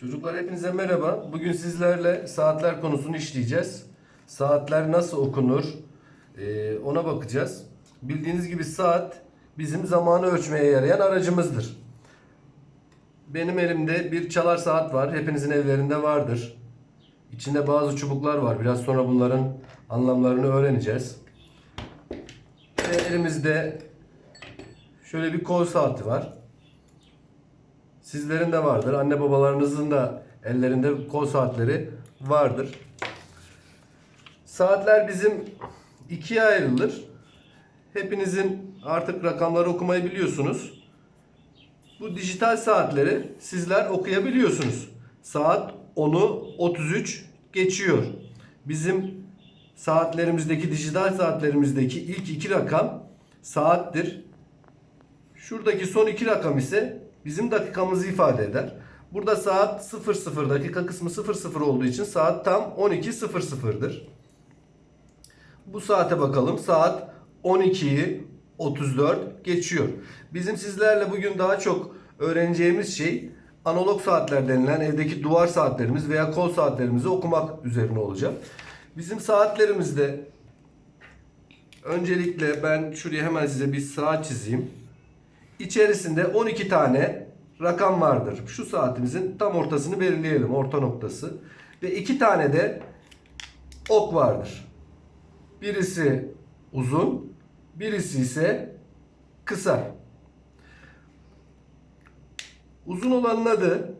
Çocuklar hepinize merhaba. Bugün sizlerle saatler konusunu işleyeceğiz. Saatler nasıl okunur ee, ona bakacağız. Bildiğiniz gibi saat bizim zamanı ölçmeye yarayan aracımızdır. Benim elimde bir çalar saat var. Hepinizin evlerinde vardır. İçinde bazı çubuklar var. Biraz sonra bunların anlamlarını öğreneceğiz. Ve elimizde şöyle bir kol saati var. Sizlerin de vardır. Anne babalarınızın da ellerinde kol saatleri vardır. Saatler bizim ikiye ayrılır. Hepinizin artık rakamları okumayı biliyorsunuz. Bu dijital saatleri sizler okuyabiliyorsunuz. Saat 10'u 33 geçiyor. Bizim saatlerimizdeki dijital saatlerimizdeki ilk iki rakam saattir. Şuradaki son iki rakam ise bizim dakikamızı ifade eder. Burada saat 00 dakika kısmı 00 olduğu için saat tam 12.00'dır. Bu saate bakalım. Saat 12'yi 34 geçiyor. Bizim sizlerle bugün daha çok öğreneceğimiz şey analog saatler denilen evdeki duvar saatlerimiz veya kol saatlerimizi okumak üzerine olacak. Bizim saatlerimizde öncelikle ben şuraya hemen size bir saat çizeyim. İçerisinde 12 tane rakam vardır. Şu saatimizin tam ortasını belirleyelim. Orta noktası. Ve iki tane de ok vardır. Birisi uzun, birisi ise kısa. Uzun olanın adı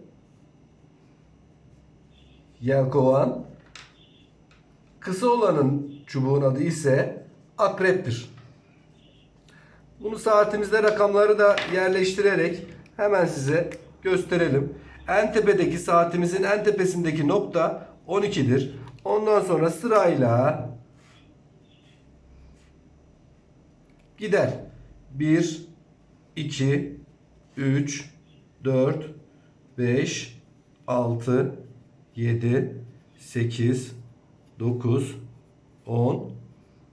yelkovan. Kısa olanın çubuğun adı ise akreptir. Bunu saatimizde rakamları da yerleştirerek hemen size gösterelim. En tepedeki saatimizin en tepesindeki nokta 12'dir. Ondan sonra sırayla gider. 1, 2, 3, 4, 5, 6, 7, 8, 9, 10,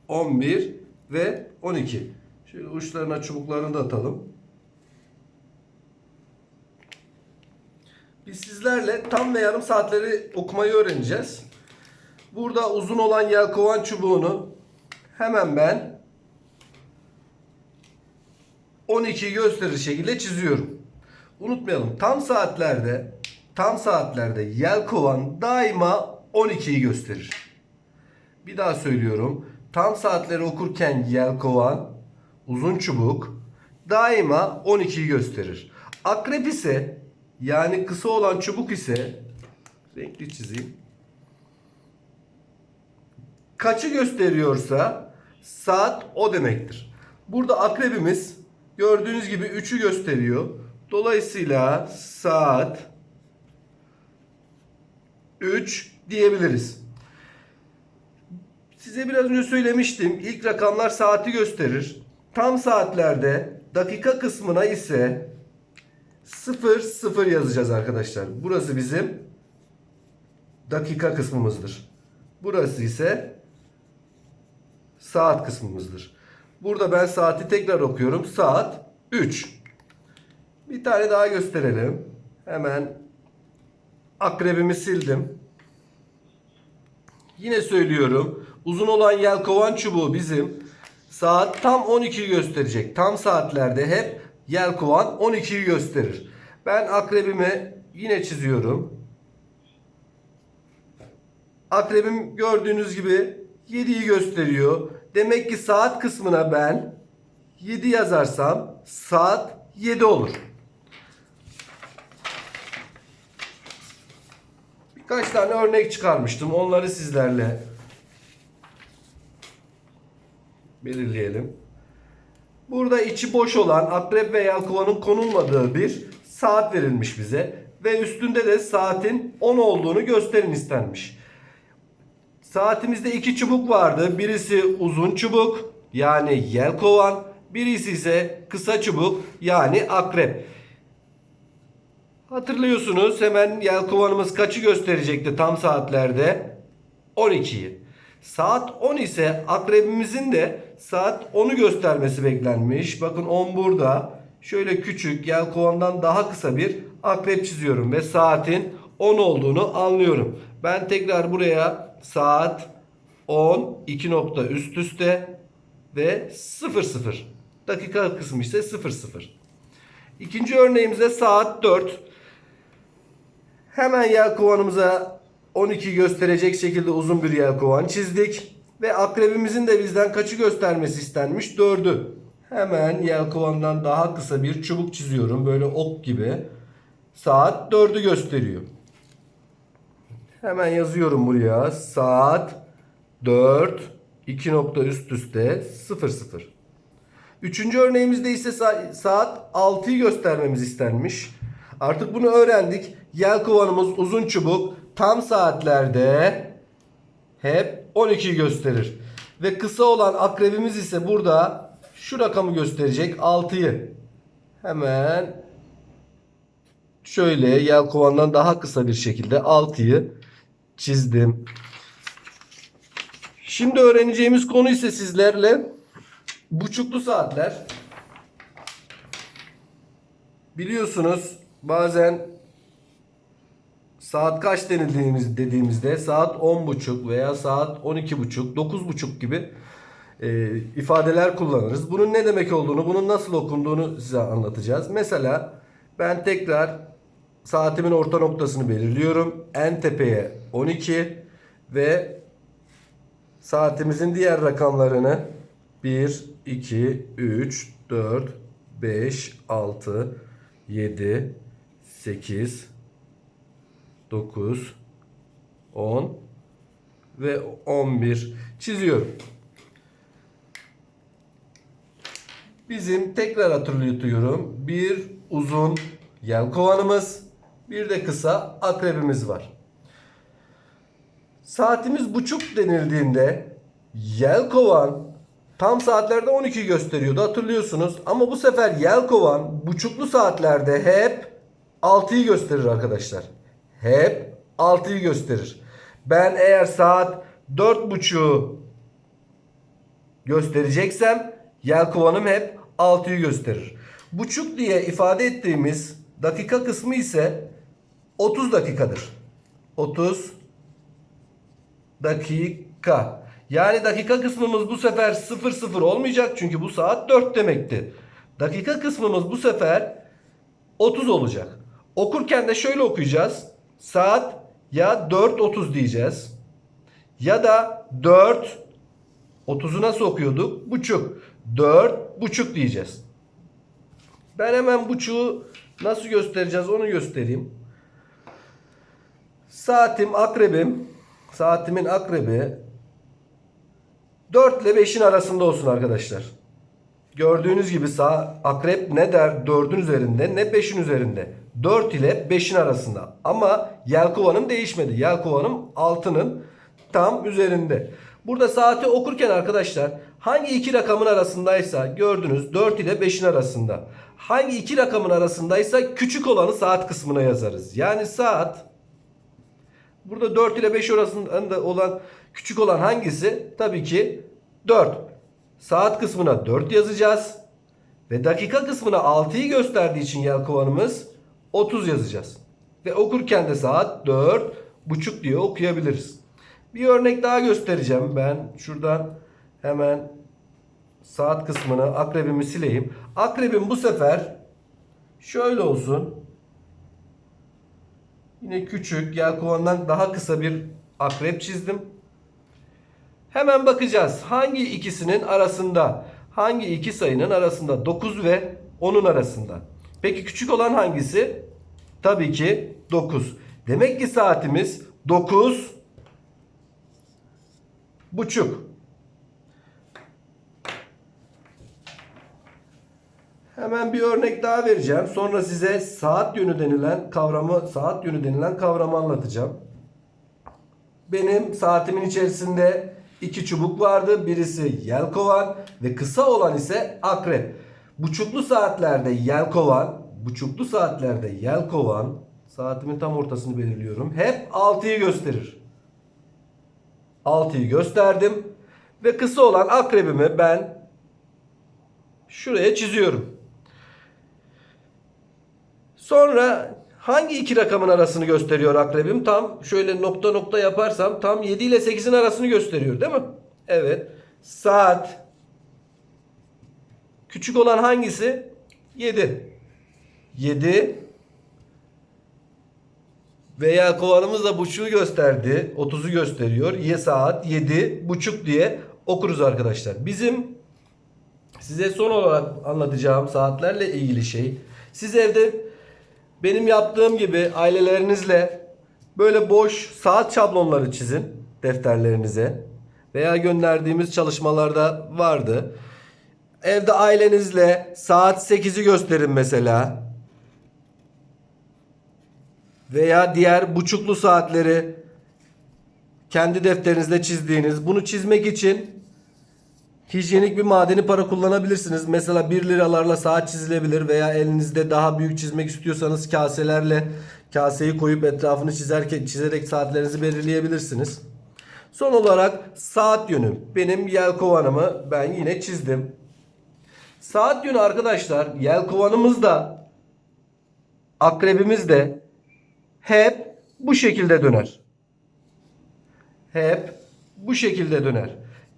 11 ve 12. Şöyle uçlarına çubuklarını da atalım. Biz sizlerle tam ve yarım saatleri okumayı öğreneceğiz. Burada uzun olan yelkovan çubuğunu hemen ben 12'yi gösterir şekilde çiziyorum. Unutmayalım tam saatlerde tam saatlerde yelkovan daima 12'yi gösterir. Bir daha söylüyorum. Tam saatleri okurken yelkovan uzun çubuk daima 12'yi gösterir. Akrep ise yani kısa olan çubuk ise renkli çizeyim. Kaçı gösteriyorsa saat o demektir. Burada akrebimiz gördüğünüz gibi 3'ü gösteriyor. Dolayısıyla saat 3 diyebiliriz. Size biraz önce söylemiştim. İlk rakamlar saati gösterir. Tam saatlerde dakika kısmına ise 0 0 yazacağız arkadaşlar. Burası bizim dakika kısmımızdır. Burası ise saat kısmımızdır. Burada ben saati tekrar okuyorum. Saat 3. Bir tane daha gösterelim. Hemen akrebimi sildim. Yine söylüyorum. Uzun olan yelkovan çubuğu bizim saat tam 12'yi gösterecek. Tam saatlerde hep yelkovan 12'yi gösterir. Ben akrebimi yine çiziyorum. Akrebim gördüğünüz gibi 7'yi gösteriyor. Demek ki saat kısmına ben 7 yazarsam saat 7 olur. Birkaç tane örnek çıkarmıştım. Onları sizlerle belirleyelim. Burada içi boş olan akrep ve yelkovanın konulmadığı bir saat verilmiş bize. Ve üstünde de saatin 10 olduğunu gösterin istenmiş. Saatimizde iki çubuk vardı. Birisi uzun çubuk yani yelkovan. Birisi ise kısa çubuk yani akrep. Hatırlıyorsunuz hemen yelkovanımız kaçı gösterecekti tam saatlerde? 12'yi. Saat 10 ise akrebimizin de saat 10'u göstermesi beklenmiş. Bakın 10 burada. Şöyle küçük yelkovandan daha kısa bir akrep çiziyorum ve saatin 10 olduğunu anlıyorum. Ben tekrar buraya saat 10 2 nokta üst üste ve 00. Dakika kısmı ise 00. İkinci örneğimizde saat 4. Hemen yelkovanımıza 12 gösterecek şekilde uzun bir yelkovan çizdik. Ve akrebimizin de bizden kaçı göstermesi istenmiş? 4'ü. Hemen yelkovandan daha kısa bir çubuk çiziyorum. Böyle ok gibi. Saat 4'ü gösteriyor. Hemen yazıyorum buraya. Saat 4 2 nokta üst üste 00. Üçüncü örneğimizde ise sa- saat 6'yı göstermemiz istenmiş. Artık bunu öğrendik. Yelkovanımız uzun çubuk tam saatlerde hep 12'yi gösterir. Ve kısa olan akrebimiz ise burada şu rakamı gösterecek 6'yı. Hemen şöyle yelkovandan daha kısa bir şekilde 6'yı çizdim. Şimdi öğreneceğimiz konu ise sizlerle buçuklu saatler. Biliyorsunuz bazen saat kaç denildiğimiz dediğimizde saat 10.30 veya saat 12.30, 9.30 gibi e, ifadeler kullanırız. Bunun ne demek olduğunu, bunun nasıl okunduğunu size anlatacağız. Mesela ben tekrar saatimin orta noktasını belirliyorum. En tepeye 12 ve saatimizin diğer rakamlarını 1, 2, 3, 4, 5, 6, 7, 8, 9, 10 ve 11 çiziyorum. Bizim tekrar hatırlatıyorum. Bir uzun yelkovanımız, bir de kısa akrebimiz var. Saatimiz buçuk denildiğinde yelkovan tam saatlerde 12 gösteriyordu hatırlıyorsunuz. Ama bu sefer yelkovan buçuklu saatlerde hep 6'yı gösterir arkadaşlar. Hep 6'yı gösterir. Ben eğer saat 4.30'u göstereceksem yelkovanım hep 6'yı gösterir. Buçuk diye ifade ettiğimiz dakika kısmı ise 30 dakikadır. 30 dakika. Yani dakika kısmımız bu sefer 00 olmayacak çünkü bu saat 4 demekti. Dakika kısmımız bu sefer 30 olacak. Okurken de şöyle okuyacağız. Saat ya 4.30 diyeceğiz. Ya da 4 30'u nasıl okuyorduk? Buçuk. 4 buçuk diyeceğiz. Ben hemen buçuğu nasıl göstereceğiz onu göstereyim. Saatim akrebim. Saatimin akrebi 4 ile 5'in arasında olsun arkadaşlar. Gördüğünüz gibi sağ akrep ne der 4'ün üzerinde ne 5'in üzerinde. 4 ile 5'in arasında. Ama yelkovanım değişmedi. Yelkovanım 6'nın tam üzerinde. Burada saati okurken arkadaşlar hangi iki rakamın arasındaysa gördünüz 4 ile 5'in arasında. Hangi iki rakamın arasındaysa küçük olanı saat kısmına yazarız. Yani saat Burada 4 ile 5 arasında olan küçük olan hangisi? Tabii ki 4. Saat kısmına 4 yazacağız. Ve dakika kısmına 6'yı gösterdiği için yelkovanımız 30 yazacağız. Ve okurken de saat 4 buçuk diye okuyabiliriz. Bir örnek daha göstereceğim. Ben şuradan hemen saat kısmını akrebimi sileyim. Akrebim bu sefer şöyle olsun. Yine küçük, yelkovandan daha kısa bir akrep çizdim. Hemen bakacağız. Hangi ikisinin arasında? Hangi iki sayının arasında? 9 ve 10'un arasında. Peki küçük olan hangisi? Tabii ki 9. Demek ki saatimiz 9 buçuk. Hemen bir örnek daha vereceğim. Sonra size saat yönü denilen kavramı, saat yönü denilen kavramı anlatacağım. Benim saatimin içerisinde iki çubuk vardı. Birisi yelkovan ve kısa olan ise akrep. Buçuklu saatlerde yelkovan, buçuklu saatlerde yelkovan, saatimin tam ortasını belirliyorum. Hep 6'yı gösterir. 6'yı gösterdim ve kısa olan akrebimi ben şuraya çiziyorum. Sonra Hangi iki rakamın arasını gösteriyor akrebim? Tam şöyle nokta nokta yaparsam tam 7 ile 8'in arasını gösteriyor değil mi? Evet. Saat küçük olan hangisi? 7. 7 veya kovanımız da buçuğu gösterdi. 30'u gösteriyor. Y saat 7 buçuk diye okuruz arkadaşlar. Bizim size son olarak anlatacağım saatlerle ilgili şey. Siz evde benim yaptığım gibi ailelerinizle böyle boş saat şablonları çizin defterlerinize. Veya gönderdiğimiz çalışmalarda vardı. Evde ailenizle saat 8'i gösterin mesela. Veya diğer buçuklu saatleri kendi defterinizde çizdiğiniz. Bunu çizmek için hijyenik bir madeni para kullanabilirsiniz. Mesela 1 liralarla saat çizilebilir veya elinizde daha büyük çizmek istiyorsanız kaselerle kaseyi koyup etrafını çizerken çizerek saatlerinizi belirleyebilirsiniz. Son olarak saat yönü. Benim yelkovanımı ben yine çizdim. Saat yönü arkadaşlar yelkovanımız da akrebimiz de hep bu şekilde döner. Hep bu şekilde döner.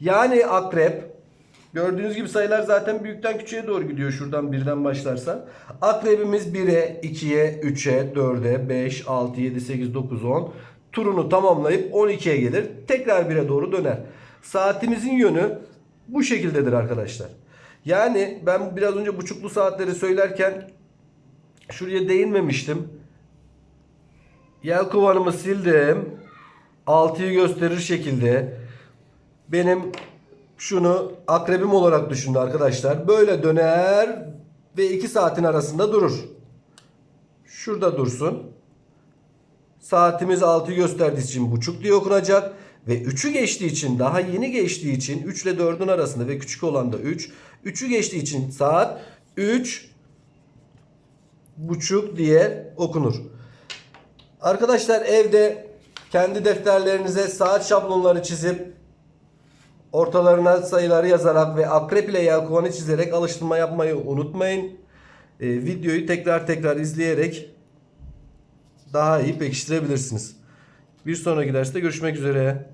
Yani akrep gördüğünüz gibi sayılar zaten büyükten küçüğe doğru gidiyor şuradan birden başlarsa. Akrebimiz 1'e, 2'ye, 3'e, 4'e, 5, 6, 7, 8, 9, 10 turunu tamamlayıp 12'ye gelir. Tekrar 1'e doğru döner. Saatimizin yönü bu şekildedir arkadaşlar. Yani ben biraz önce buçuklu saatleri söylerken şuraya değinmemiştim. Yelkovanımı sildim. 6'yı gösterir şekilde. Benim şunu akrebim olarak düşünün arkadaşlar. Böyle döner ve 2 saatin arasında durur. Şurada dursun. Saatimiz 6'yı gösterdiği için buçuk diye okunacak. Ve 3'ü geçtiği için daha yeni geçtiği için 3 ile 4'ün arasında ve küçük olan da 3. 3'ü geçtiği için saat 3 buçuk diye okunur. Arkadaşlar evde kendi defterlerinize saat şablonları çizip ortalarına sayıları yazarak ve akrep ile yelkovanı çizerek alıştırma yapmayı unutmayın. Ee, videoyu tekrar tekrar izleyerek daha iyi pekiştirebilirsiniz. Bir sonraki derste görüşmek üzere.